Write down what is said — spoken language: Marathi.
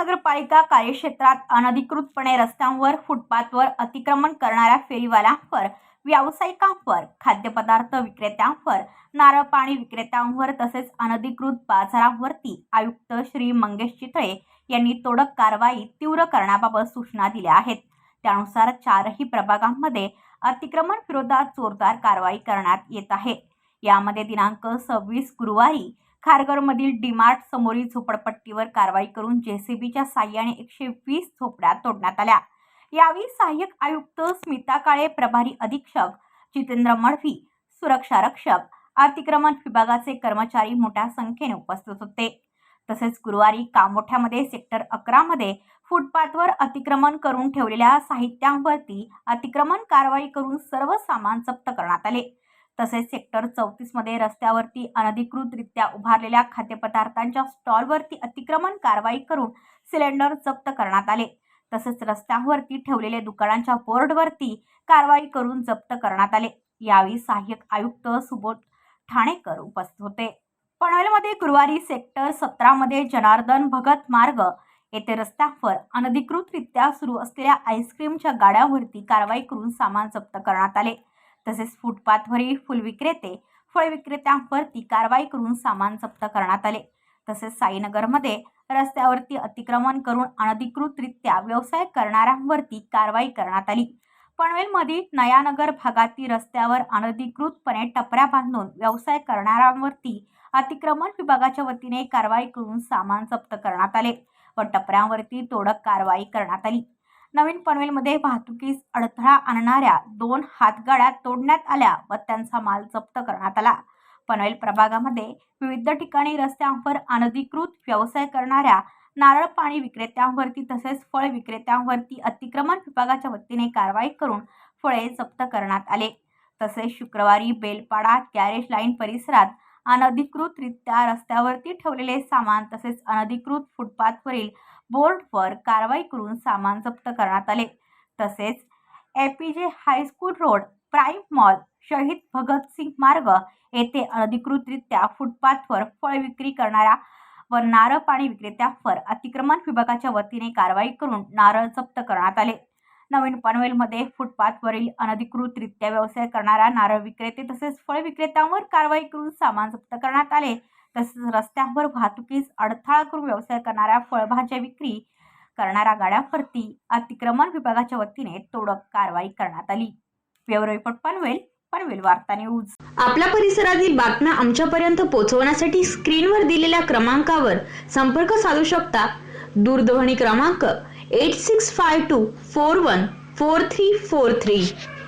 महानगरपालिका कार्यक्षेत्रात अनधिकृतपणे रस्त्यांवर फुटपाथवर अतिक्रमण करणाऱ्या फेरीवाल्यांवर व्यावसायिकांवर खाद्यपदार्थ विक्रेत्यांवर नारळ पाणी विक्रेत्यांवर तसेच अनधिकृत बाजारावरती आयुक्त श्री मंगेश चितळे यांनी तोडक कारवाई तीव्र करण्याबाबत सूचना दिल्या आहेत. त्यानुसार चारही प्रभागांमध्ये अतिक्रमण विरोधात जोरदार कारवाई करण्यात येत आहे. यामध्ये दिनांक सव्वीस गुरुवारी खारघरमधील डीमार्ट समोरील झोपडपट्टीवर कारवाई करून जेसीबीच्या साह्याने एकशे वीस झोपड्या तोडण्यात आल्या. यावेळी सहाय्यक आयुक्त स्मिता काळे प्रभारी अधीक्षक जितेंद्र मडवी सुरक्षा रक्षक अतिक्रमण विभागाचे कर्मचारी मोठ्या संख्येने उपस्थित होते. तसेच गुरुवारी कामोठ्यामध्ये सेक्टर अकरामध्ये फुटपाथवर अतिक्रमण करून ठेवलेल्या साहित्यांवरती अतिक्रमण कारवाई करून सर्व सामान जप्त करण्यात आले. तसेच सेक्टर चौतीसमध्ये रस्त्यावरती अनधिकृतरित्या उभारलेल्या खाद्यपदार्थांच्या स्टॉलवरती अतिक्रमण कारवाई करून सिलेंडर जप्त करण्यात आले. तसेच रस्त्यांवरती ठेवलेले दुकानांच्या बोर्डवरती कारवाई करून जप्त करण्यात आले. यावेळी सहाय्यक आयुक्त सुबोध ठाणेकर उपस्थित होते. पनवेलमध्ये गुरुवारी सेक्टर सतरामध्ये जनार्दन भगत मार्ग येथे रस्त्यावर अनधिकृतरित्या सुरू असलेल्या आईस्क्रीमच्या गाड्यावरती कारवाई करून सामान जप्त करण्यात आले. तसेच फुटपाथवरील फुलविक्रेते फळ विक्रेत्यांवरती कारवाई करून सामान जप्त करण्यात आले. तसेच साईनगरमध्ये रस्त्यावरती अतिक्रमण करून अनधिकृतरित्या व्यवसाय करणाऱ्यांवरती कारवाई करण्यात आली. पनवेलमधील नयानगर भागातील रस्त्यावर अनधिकृतपणे टपऱ्या बांधून व्यवसाय करणाऱ्यांवरती अतिक्रमण विभागाच्या वतीने कारवाई करून सामान जप्त करण्यात आले व टपऱ्यांवरती तोडक कारवाई करण्यात आली. नवीन पनवेलमध्ये वाहतुकीस अडथळा आणणाऱ्या दोन हातगाड्या तोडण्यात आल्या व त्यांचा माल जप्त करण्यात आला. पनवेल प्रभागामध्ये विविध ठिकाणी रस्त्यांवर अनधिकृत व्यवसाय करणाऱ्या नारळ पाणी विक्रेत्यांवरती तसेच फळ विक्रेत्यांवरती अतिक्रमण विभागाच्या वतीने कारवाई करून फळे जप्त करण्यात आले. तसेच शुक्रवारी बेलपाडा गॅरेज लाईन परिसरात अनधिकृतरित्या रस्त्यावरती ठेवलेले सामान तसेच अनधिकृत फुटपाथवरील बोर्डवर कारवाई करून सामान जप्त करण्यात आले. तसेच A P J high school road prime mall शहीद भगतसिंग मार्ग येथे अनधिकृतरित्या फुटपाथवर फळ विक्री करणाऱ्या व नारळ पाणी विक्रेत्यावर अतिक्रमण विभागाच्या वतीने कारवाई करून नारळ जप्त करण्यात आले. नवीन पनवेलमध्ये फुटपाथवरील अनधिकृतरित्या व्यवसाय करणाऱ्या नारळ विक्रेते तसेच फळ विक्रेत्यांवर कारवाई करून सामान जप्त करण्यात आले. तसेच रस्त्यांवर वाहतुकीस अडथळा करून व्यवसाय करणाऱ्या फळभाज्या विक्री करणाऱ्या गाड्यांवरती अतिक्रमण विभागाच्या वतीने तोडक कारवाई करण्यात आली. ब्युरो रिपोर्ट पनवेल पनवेल वार्ता न्यूज. आपल्या परिसरातील बातम्या आमच्यापर्यंत पोहोचवण्यासाठी स्क्रीनवर दिलेल्या क्रमांकावर संपर्क साधू शकता. दूरध्वनी क्रमांक 8652 414343.